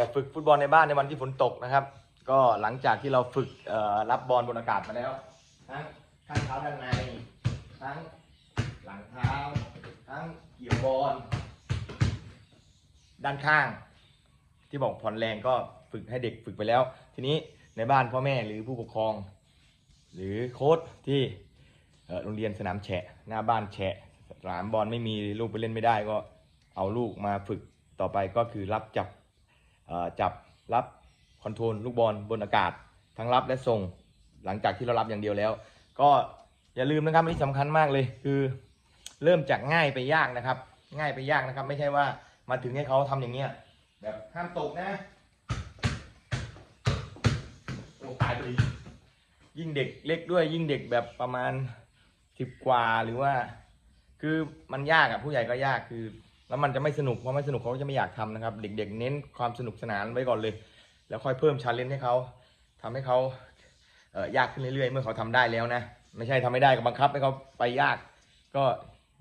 แบบฝึกฟุตบอลในบ้านในวันที่ฝนตกนะครับ ก็หลังจากที่เราฝึกรับบอลบนอากาศมาแล้วทั้งข้างเท้าด้านในทั้งหลังเท้าทั้งเกี่ยวบอลด้านข้าง ที่บอกผ่อนแรงก็ฝึกให้เด็กฝึกไปแล้ว ทีนี้ในบ้านพ่อแม่หรือผู้ปกครอง หรือโค้ชที่โรงเรียนสนามแฉะ หน้าบ้านแฉะสนามบอลไม่มีลูกไปเล่นไม่ได้ก็เอาลูกมาฝึกต่อไปก็คือรับจับ จับรับคอนโทรลลูกบอลบนอากาศ ทั้งรับและส่ง หลังจากที่เรารับอย่างเดียวแล้ว ก็อย่าลืมนะครับนนี้สำคัญมากเลยคือ เริ่มจากง่ายไปยากนะครับ ง่ายไปยากนะครับ ไม่ใช่ว่ามาถึงให้เขาทำอย่างเงี้ยแบบห้ามตกนะโอ้ตายไปเลยยิ่งเด็กเล็กด้วย ยิ่งเด็กแบบประมาณสิบกว่าหรือว่า คือมันยากอะผู้ใหญ่ก็ยากคือ แล้วมันจะไม่สนุกเพราะไม่สนุกเขาก็จะไม่อยากทำนะครับ เด็ก ๆ เน้นความสนุกสนานไว้ก่อนเลย แล้วค่อยเพิ่มชาเลนจ์ให้เขาทำให้เขาเออยากขึ้นเรื่อยๆ เมื่อเขาทำได้แล้วนะ ไม่ใช่ทำไม่ได้ก็บังคับให้เขาไปยาก ก็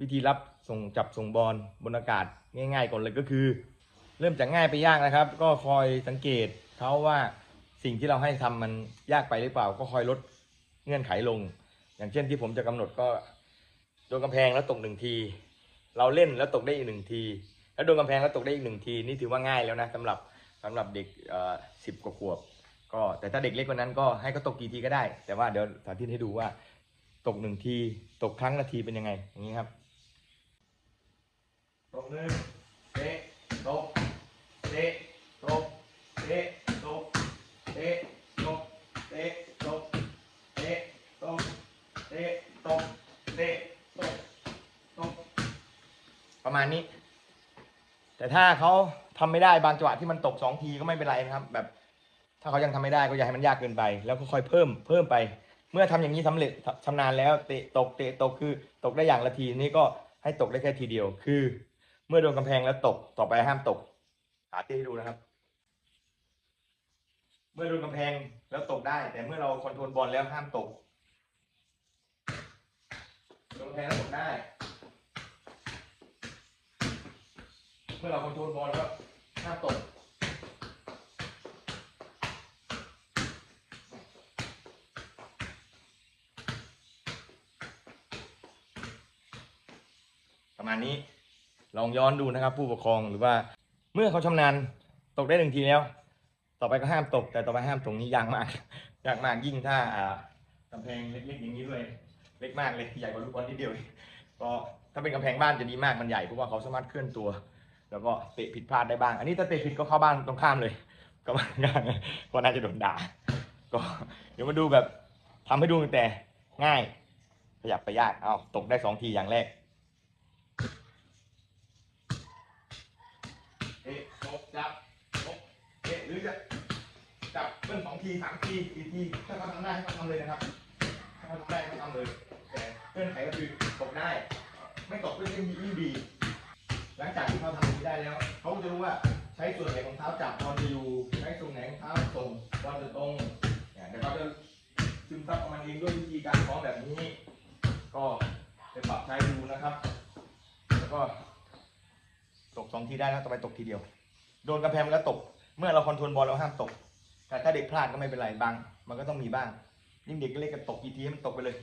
วิธีรับส่งจับส่งบอลบนอากาศง่าย ๆ ก่อนเลยก็คือ เริ่มจากง่ายไปยากนะครับ ก็คอยสังเกตเขาว่าสิ่งที่เราให้ทำมันยากไปหรือเปล่า ก็คอยลดเงื่อนไขลง อย่างเช่นที่ผมจะกำหนดก็โดนกำแพงแล้วตกหนึ่งที เราเล่นแล้วตกได้อีกหนึ่งที แล้วโดนกำแพงแล้วตกได้อีกหนึ่งทีนี่ถือว่าง่ายแล้วนะสำหรับสำหรับเด็กสิบกว่าขวบ ก็แต่ถ้าเด็กเล็กกว่านั้นก็ให้เขาตกกี่ทีก็ได้ แต่ว่าเดี๋ยวสาธิตให้ดูว่าตกหนึ่งที ตกครั้งละทีเป็นยังไงอย่างนี้ครับตกหนึ่งเตะตกเตะ ประมาณนี้ แต่ถ้าเขาทำไม่ได้บางจังหวะที่มันตกสองทีก็ไม่เป็นไรนะครับ แบบ ถ้าเขายังทำไม่ได้ก็อย่าให้มันยากเกินไป แล้วก็ค่อยเพิ่มเพิ่มไป เมื่อทำอย่างนี้สำเร็จชำนาญแล้วเตะตกเตะตกคือตกได้อย่างละทีนี่ก็ให้ตกได้แค่ทีเดียว คือ เมื่อโดนกำแพงแล้วตกต่อไปห้ามตกสาธิตให้ดูนะครับ เมื่อโดนกำแพงแล้วตกได้ แต่เมื่อเราคอนโทรลบอลแล้วห้ามตกโดนกำแพงแล้วตกได้ เมื่อเราคอนโทรลบอลแล้วห้ามตกประมาณนี้ลองย้อนดูนะครับ ผู้ปกครองหรือว่าเมื่อเขาชำนาญตกได้หนึ่งทีแล้ว ต่อไปก็ห้ามตก แต่ต่อไปห้ามตรงนี้ยากมากยากมากยิ่งถ้าอ่ากำแพงเล็กๆอย่างนี้ด้วยเล็กมากเลยใหญ่กว่าลูกบอลนิดเดียวก็ถ้าเป็นกำแพงบ้านจะดีมากมันใหญ่เพราะว่าเขาสามารถเคลื่อนตัว แล้วก็เตะผิดพลาดได้บ้าง อันนี้ถ้าเตะผิดก็เข้าบ้านตรงข้ามเลย ก็ไม่ง่ายก็น่าจะโดนด่า ก็เดี๋ยวมาดูแบบทำให้ดูตั้งแต่ง่าย ขยับไปยาก เอาตกได้สองทีอย่างแรกเอ๊ะตบจับตบเอ๊ะหรือจะจับเบิ้ลสองทีสามทีสี่ทีถ้าเขาทำได้ให้เขาทำเลยนะครับถ้าเขาทำได้ให้เขาทำเลย แต่เงื่อนไขก็คือตกได้ ไม่ตกก็ยิ่งดี หลังจากที่เขาทำอย่างนี้ได้แล้ว เขาก็จะรู้ว่าใช้ส่วนไหนของเท้าจับบอลจะอยู่ใช้ส่วนไหนของเท้าส่งบอลจะตรงเนี่ยเดี๋ยวเขาจะซึมซับของมันเองด้วยวิธีการซ้อมแบบนี้ ก็ไปปรับใช้ดูนะครับ แล้วก็ตกสองทีได้แล้วต่อไปตกทีเดียว โดนกระแพงมันก็ตก เมื่อเราคอนโทรลบอลเราห้ามตก แต่ถ้าเด็กพลาดก็ไม่เป็นไรบาง มันก็ต้องมีบ้าง ยิ่งเด็กเล็กก็ตกกี่ทีให้มันตกไปเลย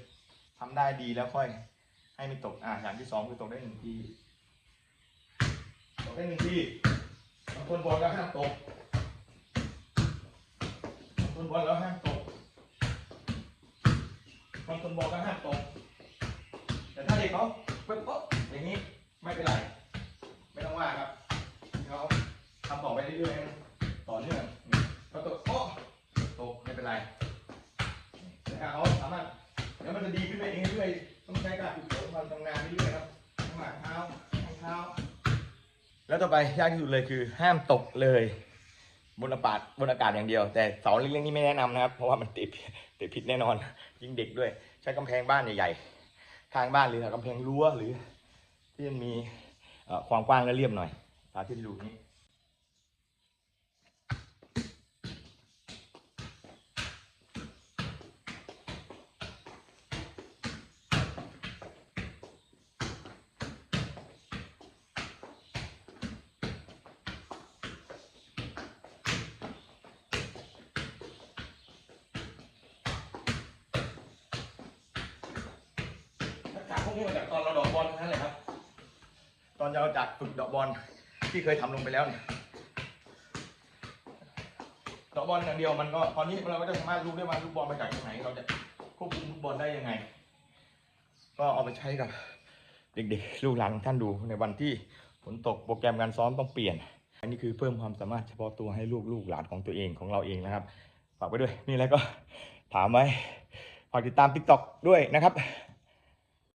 ทำได้ดีแล้วค่อย ให้มันตก อ่าอย่างที่สองคือตกได้หนึ่งที ได้หนึ่งทีคอนโทรลบอลแล้วห้ามตกคอนโทรลบอลแล้วห้ามตกคอนโทรลบอลแล้วห้ามตก แต่ถ้าเด็กเขาปึ๊บปุ๊บอย่างนี้ไม่เป็นไร ไม่ต้องว่าครับเขาทำต่อไปเรื่อยๆต่อเนื่องเขาตกโอ้ตกไม่เป็นไรแต่ถ้าเขาสามารถแล้วมันจะดีขึ้นไปเองเรื่อยๆต้องใช้การฝึกฝนความชำนาญเรื่อยๆครับข้างหลังเท้าข้างเท้า แล้วต่อไปยากที่สุดเลยคือ ห้ามตกเลยบนอากาศบนอากาศอย่างเดียว แต่เสาเล็กๆนี่ไม่แนะนำนะครับ เพราะว่ามันติดติดผิดแน่นอน ยิ่งเด็กด้วย ใช้กำแพงบ้านใหญ่ๆข้างบ้านหรือกำแพงรั้วหรือที่มันมีความกว้างและเรียบหน่อยสาธิตดูนี้ นี้มาจากตอนเราดอกบอลทั้งนั้นเลยครับ ตอนเราจากฝึกดอกบอลที่เคยทำลงไปแล้วเนี่ยดอกบอลอย่างเดียวมันก็ตอนนี้เราก็จะสามารถรู้ได้ว่าลูกบอลมาจากตรงไหน เราจะควบคุมลูกบอลได้ยังไง ก็เอาไปใช้กับเด็กๆลูกหลานของท่านดูในวันที่ฝนตกโปรแกรมการซ้อมต้องเปลี่ยน อันนี้คือเพิ่มความสามารถเฉพาะตัวให้ลูกลูกหลานของตัวเองของเราเองนะครับฝากไว้ด้วยนี่แล้วก็ถามไว้ฝากติดตาม TikTok ด้วยนะครับ